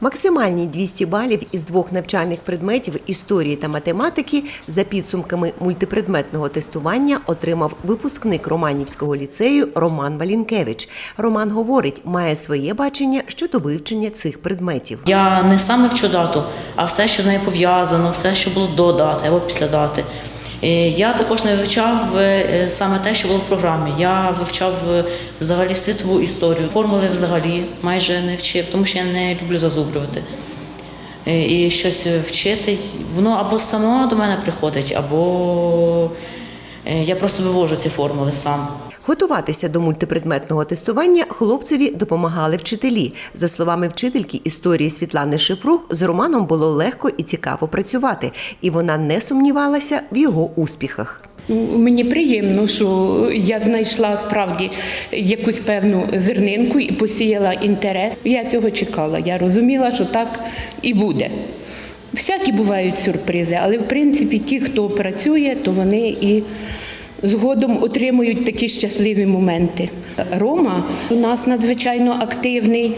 Максимальні 200 балів із двох навчальних предметів історії та математики за підсумками мультипредметного тестування отримав випускник Романівського ліцею Роман Валінкевич. Роман говорить, має своє бачення щодо вивчення цих предметів. Я не саме вчу дату, а все, що з нею пов'язано, все, що було до дати або після дати. Е, Я також не вивчав е, саме те, що було в програмі. Я вивчав е, взагалі світову історію. Формули взагалі майже не вчив, тому що я не люблю зазубрювати. Е, І щось вчити, воно або само до мене приходить, або е, я просто вивожу ці формули сам. Готуватися до мультипредметного тестування хлопцеві допомагали вчителі. За словами вчительки історії Світлани Шифрух, з Романом було легко і цікаво працювати, і вона не сумнівалася в його успіхах. Мені приємно, що я знайшла справді якусь певну зернинку і посіяла інтерес. Я цього чекала. Я розуміла, що так і буде. Всякі бувають сюрпризи, але в принципі ті, хто працює, то вони і згодом отримують такі щасливі моменти. Рома у нас надзвичайно активний.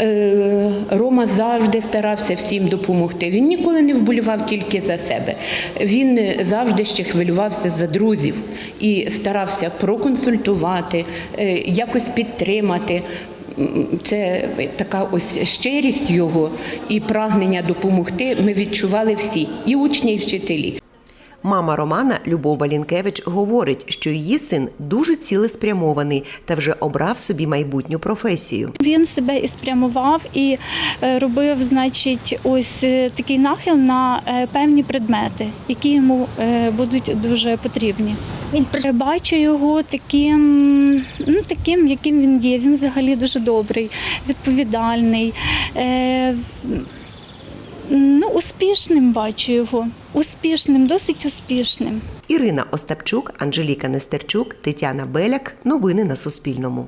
Е, Рома завжди старався всім допомогти. Він ніколи не вболівав тільки за себе. Він завжди ще хвилювався за друзів і старався проконсультувати, е, якось підтримати. Це така ось щирість його і прагнення допомогти. Ми відчували всі, і учні, і вчителі. Мама Романа Любов Валінкевич говорить, що її син дуже цілеспрямований та вже обрав собі майбутню професію. Він себе і спрямував і е, робив, значить, ось е, такий нахил на е, певні предмети, які йому будуть дуже потрібні. Він Бачу його таким, ну таким, яким він є. Він взагалі дуже добрий, відповідальний. Ну, успішним бачу його. Успішним, досить успішним. Ірина Остапчук, Анжеліка Нестерчук, Тетяна Беляк. Новини на Суспільному.